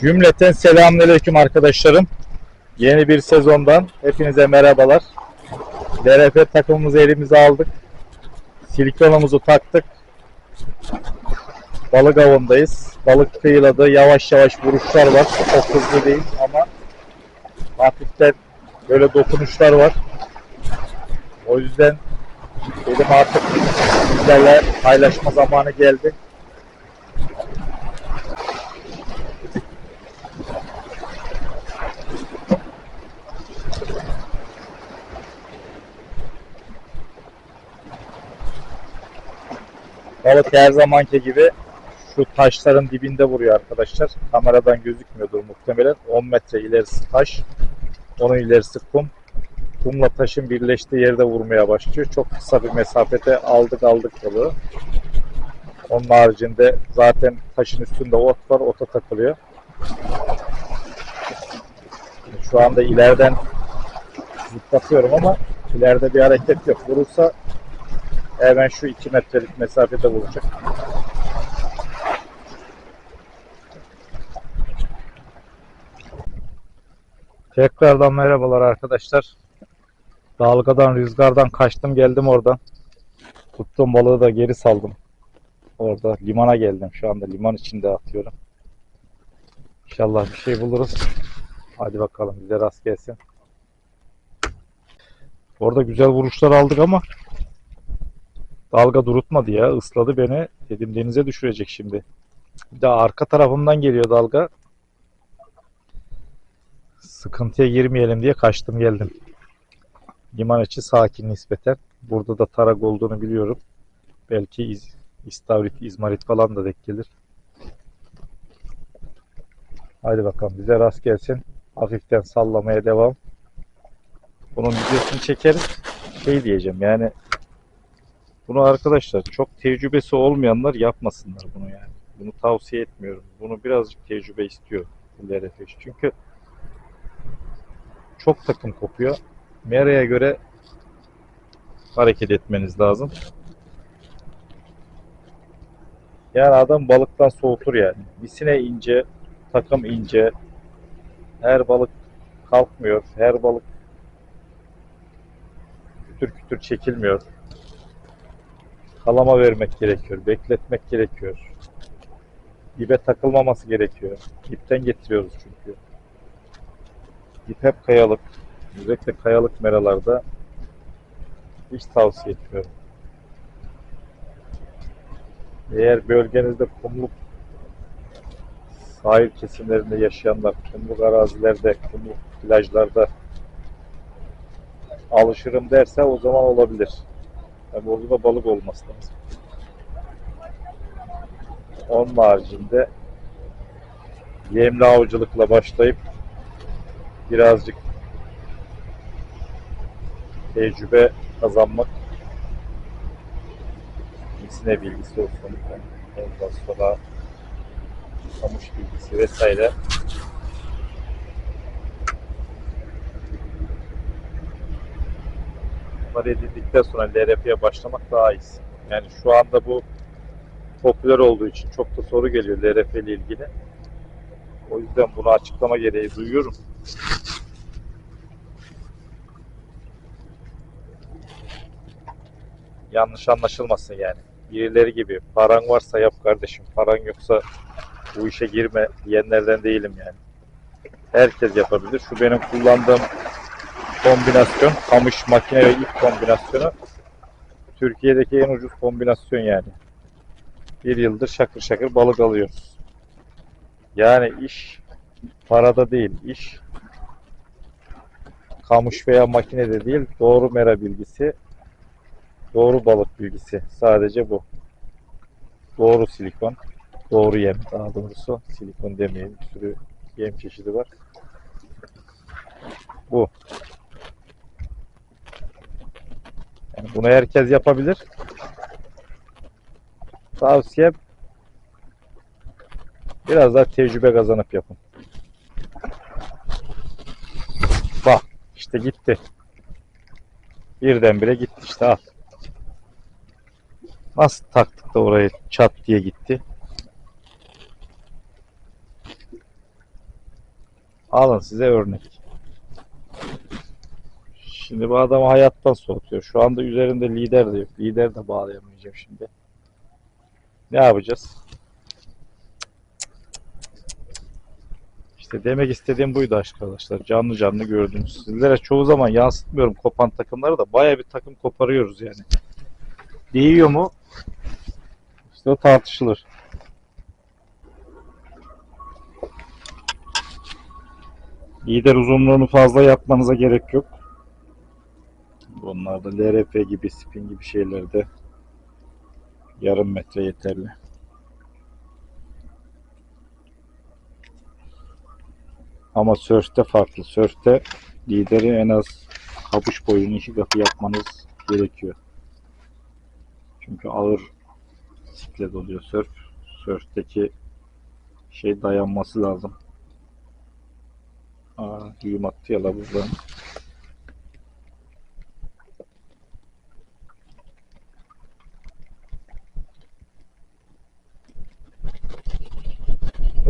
Cümleten selamünaleyküm arkadaşlarım. Yeni bir sezondan hepinize merhabalar. DRF takımımızı elimize aldık. Silikonumuzu taktık. Balık avındayız. Balık kıyıladı. Yavaş yavaş vuruşlar var. Çok hızlı değil ama hafiften böyle dokunuşlar var. O yüzden dedim artık sizlerle paylaşma zamanı geldi. Balık her zamanki gibi şu taşların dibinde vuruyor arkadaşlar. Kameradan gözükmüyordur muhtemelen. 10 metre ilerisi taş. Onun ilerisi kum. Kumla taşın birleştiği yerde vurmaya başlıyor. Çok kısa bir mesafede aldık aldık balığı. Onun haricinde zaten taşın üstünde ot var. Ota takılıyor. Şu anda ileriden zıplatıyorum ama ileride bir hareket yok. Vurursa hemen şu 2 metrelik mesafede vuracak. Tekrardan merhabalar arkadaşlar. Dalgadan, rüzgardan kaçtım geldim oradan. Tuttuğum balığı da geri saldım. Orada limana geldim. Şu anda liman içinde atıyorum. İnşallah bir şey buluruz. Hadi bakalım bize rast gelsin. Orada güzel vuruşlar aldık ama dalga durutmadı ya. ısladı beni. Dedim denize düşürecek şimdi. Bir de arka tarafımdan geliyor dalga. Sıkıntıya girmeyelim diye kaçtım geldim. Liman içi sakin nispeten. Burada da tarak olduğunu biliyorum. Belki iz, istavrit, izmarit falan da denk gelir. Haydi bakalım bize rast gelsin. Hafiften sallamaya devam. Bunun videosunu çekeriz. Şey diyeceğim yani bunu arkadaşlar çok tecrübesi olmayanlar yapmasınlar bunu yani. Bunu tavsiye etmiyorum. Bunu birazcık tecrübe istiyor LRF. Çünkü çok takım kopuyor. Mera'ya göre hareket etmeniz lazım. Yani adam balıktan soğutur yani. Misine ince, takım ince. Her balık kalkmıyor. Her balık kütür kütür çekilmiyor. Kalama vermek gerekiyor. Bekletmek gerekiyor. İpe takılmaması gerekiyor. İpten getiriyoruz çünkü. İp hep kayalık. Özellikle kayalık meralarda hiç tavsiye etmiyorum. Eğer bölgenizde kumluk sahil kesimlerinde yaşayanlar, kumluk arazilerde, kumluk plajlarda alışırım derse o zaman olabilir. Tabii orada da balık olması lazım. Onun haricinde yemli avcılıkla başlayıp birazcık tecrübe kazanmak misine bilgisi olsun ondan sonra kamış bilgisi vesaire bunları edindikten sonra LRF'ye başlamak daha iyi. Yani şu anda bu popüler olduğu için çok da soru geliyor LRF ile ilgili. O yüzden bunu açıklama gereği duyuyorum. Yanlış anlaşılmasın yani. Birileri gibi paran varsa yap kardeşim, paran yoksa bu işe girme diyenlerden değilim yani. Herkes yapabilir. Şu benim kullandığım kombinasyon, kamış makine ve ip kombinasyonu Türkiye'deki en ucuz kombinasyon yani. Bir yıldır şakır şakır balık alıyoruz. Yani iş parada değil, iş kamış veya makinede değil, doğru mera bilgisi, doğru balık bilgisi. Sadece bu. Doğru silikon, doğru yem daha doğrusu. Silikon demeyelim, bir sürü yem çeşidi var. Bu. Yani bunu herkes yapabilir. Tavsiyem biraz daha tecrübe kazanıp yapın. Bak işte gitti. Birdenbire gitti işte al. Nasıl taktık da oraya çat diye gitti. Alın size örnek. Şimdi bu adamı hayattan soğutuyor. Şu anda üzerinde lider de yok. Lider de bağlayamayacağım şimdi. Ne yapacağız? İşte demek istediğim buydu arkadaşlar. Canlı canlı gördünüz. Sizlere çoğu zaman yansıtmıyorum kopan takımları da baya bir takım koparıyoruz yani. Değiyor mu? İşte o tartışılır. Lider uzunluğunu fazla yapmanıza gerek yok. Bunlarda LRP gibi, spin gibi şeylerde yarım metre yeterli. Ama sörfte farklı. Sörfte lideri en az kabuş boyunun iki katı yapmanız gerekiyor. Çünkü ağır siklet oluyor sörf. Sörfteki şey dayanması lazım. Aa, düğüm attı ya la buradan.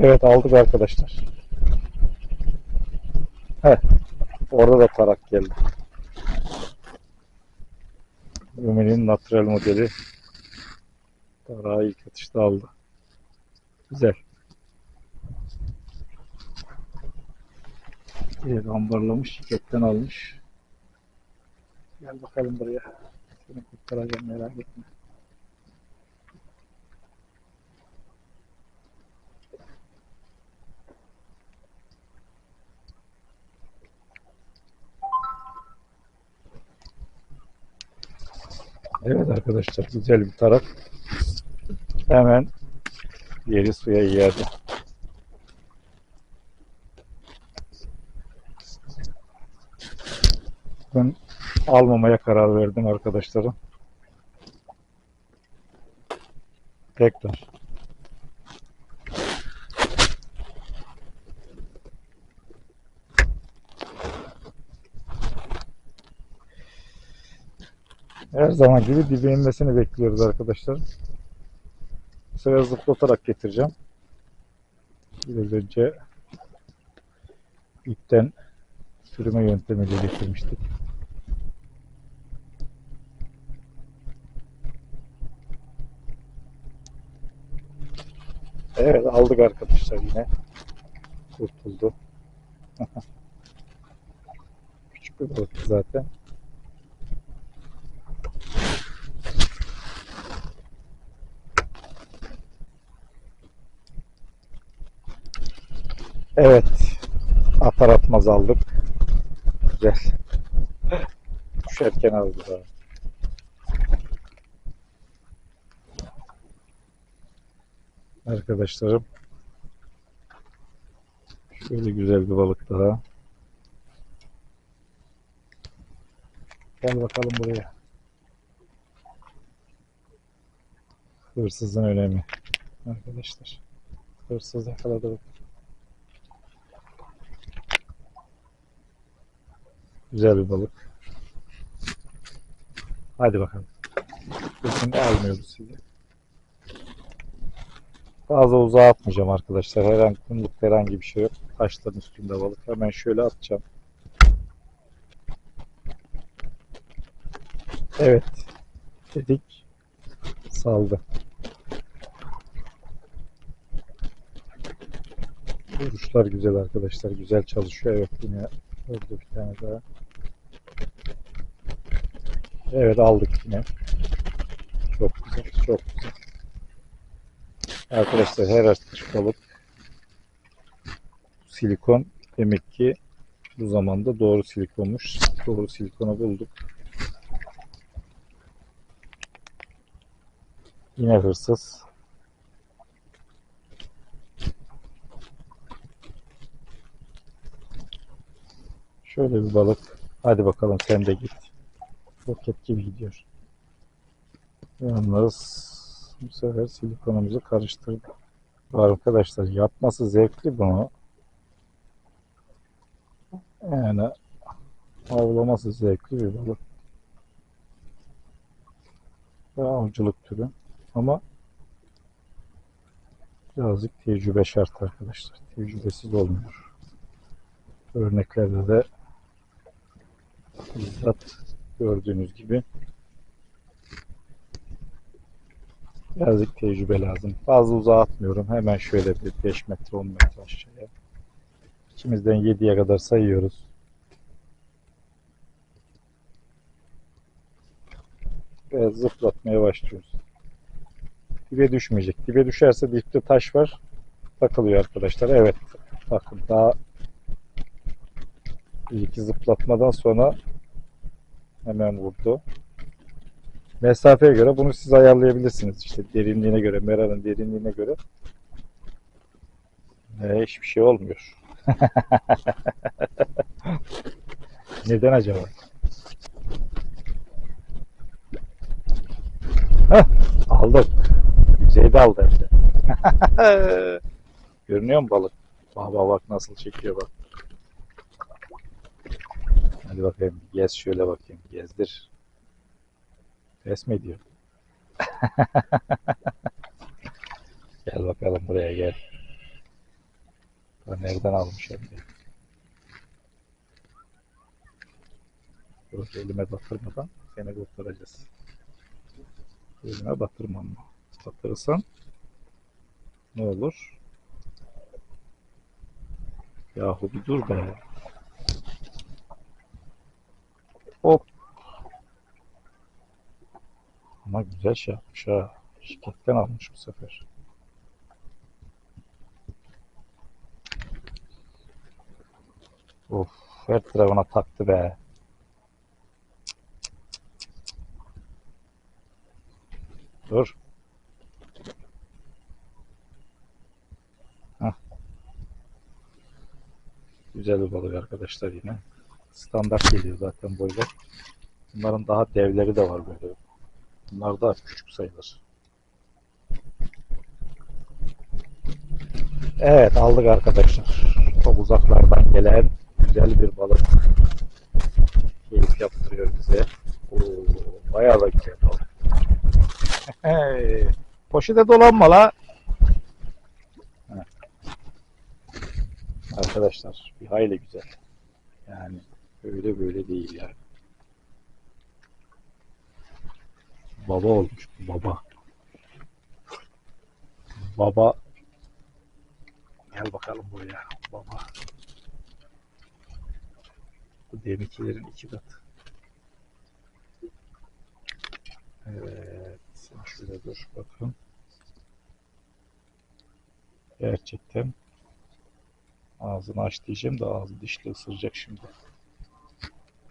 Evet aldık arkadaşlar. Heh, orada da tarak geldi. Rumi'nin natural modeli tarağı ilk atışta aldı. Güzel. Evet, ambarlamış, şirketten almış. Gel bakalım buraya. Seni kurtaracağım merak etme. Evet arkadaşlar güzel bir tarak. Hemen yeri suya iade. Ben almamaya karar verdim arkadaşlarım. Tekrar. Her zaman gibi dibe inmesini bekliyoruz arkadaşlar. Bu sefer zıplatarak getireceğim. Biraz önce ipten sürüme yöntemiyle getirmiştik. Evet aldık arkadaşlar yine. Kurtuldu. Küçük bir balık zaten. Evet. Atar atmaz aldık. Güzel. Düşerken aldı daha. Arkadaşlarım. Şöyle güzel bir balık daha. Gel bakalım buraya. Hırsızın önemi. Arkadaşlar. Hırsız yakaladı Güzel bir balık. Hadi bakalım. Kesinlikle almıyoruz sizi. Fazla uzağa atmayacağım arkadaşlar. Herhangi, kumluk herhangi bir şey yok. Taşların üstünde balık. Hemen şöyle atacağım. Evet. Dedik. Saldı. Vuruşlar güzel arkadaşlar. Güzel çalışıyor. Evet yine orada bir tane daha. Evet aldık yine. Çok güzel. Çok güzel. Arkadaşlar her atış balık silikon demek ki bu zamanda doğru silikonmuş. Doğru silikonu bulduk. Yine hırsız. Şöyle bir balık. Hadi bakalım sen de git. Roket gibi gidiyor. Yalnız bu sefer silikonumuzu karıştırdık. Arkadaşlar yapması zevkli bunu. Yani avlaması zevkli bir balık. Ve avcılık türü. Ama birazcık tecrübe şart arkadaşlar. Tecrübesiz olmuyor. örneklerde de bizzat gördüğünüz gibi birazcık tecrübe lazım. Fazla uzağa atmıyorum. Hemen şöyle bir 5 metre 10 metre aşağıya. İkimizden 7'ye kadar sayıyoruz. Ve zıplatmaya başlıyoruz. Dibe düşmeyecek. Dibe düşerse dipte taş var. Takılıyor arkadaşlar. Evet. Bakın daha iki zıplatmadan sonra hemen vurdu. Mesafeye göre bunu siz ayarlayabilirsiniz. İşte derinliğine göre, meranın derinliğine göre. Ve hiçbir şey olmuyor. Neden acaba? Heh, aldık. Yüzeyde aldı hem. Görünüyor mu balık? Baba bak nasıl çekiyor bak. Hadi bakayım gez şöyle bakayım. Gezdir. Resmi ediyor. gel bakalım buraya gel. Bak Nereden almış hem. Dur elime batırmadan seni kurtaracağız. Elime batırmam mı? Batırırsan ne olur? Yahu bir dur be. Hop. Ama güzel şey yapmış ha. Şirketten almış bu sefer. Of, her tarafına taktı be. Dur. Hah. Güzel bir balık arkadaşlar yine. Standart geliyor zaten böyle. Bunların daha devleri de var böyle. Bunlar da küçük sayılır. Evet aldık arkadaşlar. Çok uzaklardan gelen güzel bir balık. Keyif yaptırıyor bize. Oo, bayağı da güzel balık. Poşete dolanma la. Arkadaşlar bir hayli güzel. Yani öyle böyle değil yani. Baba olmuş baba. Baba. Gel bakalım buraya baba. Bu deminkilerin iki katı. Evet. Sen şurada dur bakın. Gerçekten ağzını aç diyeceğim de ağzı dişli ısıracak şimdi.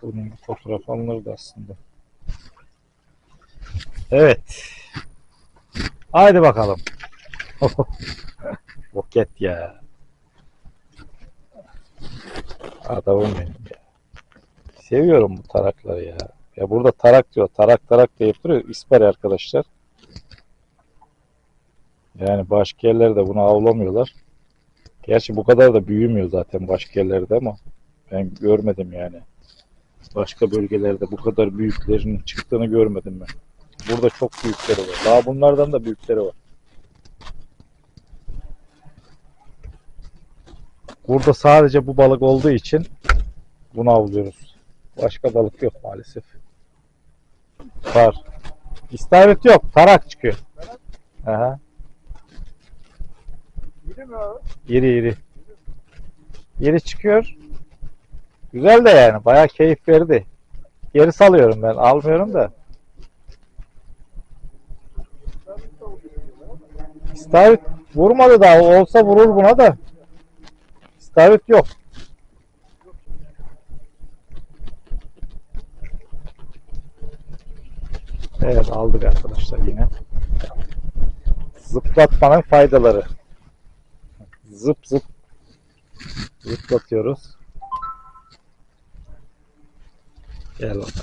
Bunun bir fotoğraf alınırdı aslında. Evet. Haydi bakalım. Roket ya. Adamım benim ya. Seviyorum bu tarakları ya. Ya burada tarak diyor. Tarak tarak deyip duruyor. İspari arkadaşlar. Yani başka yerlerde bunu avlamıyorlar. Gerçi bu kadar da büyümüyor zaten başka yerlerde ama ben görmedim yani. Başka bölgelerde bu kadar büyüklerinin çıktığını görmedim ben. Burada çok büyükleri var. Daha bunlardan da büyükleri var. Burada sadece bu balık olduğu için bunu avlıyoruz. Başka balık yok maalesef. Var. İstavrit yok. Tarak çıkıyor. Aha. İyi mi abi? İri iri. İri çıkıyor. Güzel de yani. Bayağı keyif verdi. Geri salıyorum ben. Almıyorum da. İstavrit vurmadı daha. Olsa vurur buna da. İstavrit yok. Evet aldık arkadaşlar yine. Zıplatmanın faydaları. Zıp zıp zıplatıyoruz. Gel bakalım.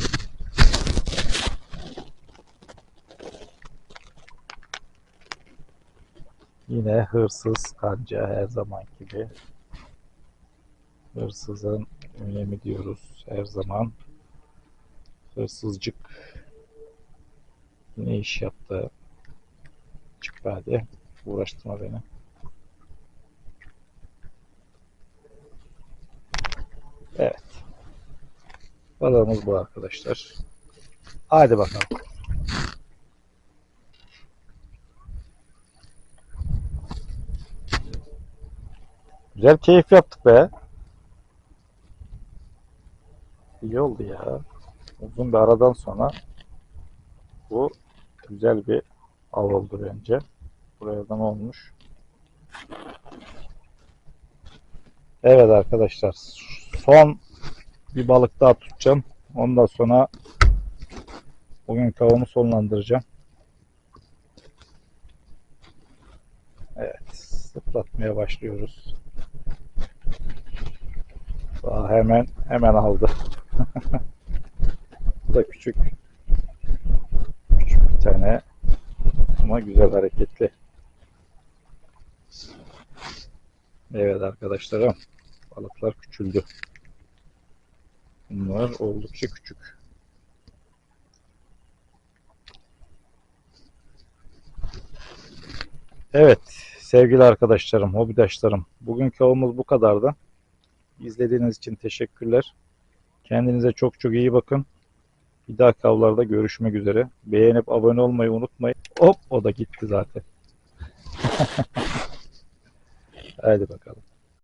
Yine hırsız kanca her zaman gibi. Hırsızın önemi diyoruz her zaman. Hırsızcık ne iş yaptı? Çık hadi. Uğraştırma beni. Balığımız bu arkadaşlar. Hadi bakalım. Güzel keyif yaptık be. İyi oldu ya. Uzun bir aradan sonra bu güzel bir av oldu bence. Buraya da ne olmuş? Evet arkadaşlar. Son bir balık daha tutacağım. Ondan sonra bugün avımı sonlandıracağım. Evet. Zıplatmaya başlıyoruz. Daha hemen hemen aldı. Bu da küçük. Küçük bir tane. Ama güzel hareketli. Evet arkadaşlarım. Balıklar küçüldü. Bunlar oldukça küçük. Evet sevgili arkadaşlarım, hobidaşlarım. Bugünkü avımız bu kadardı. İzlediğiniz için teşekkürler. Kendinize çok çok iyi bakın. Bir dahaki avlarda görüşmek üzere. Beğenip abone olmayı unutmayın. Hop o da gitti zaten. Haydi bakalım.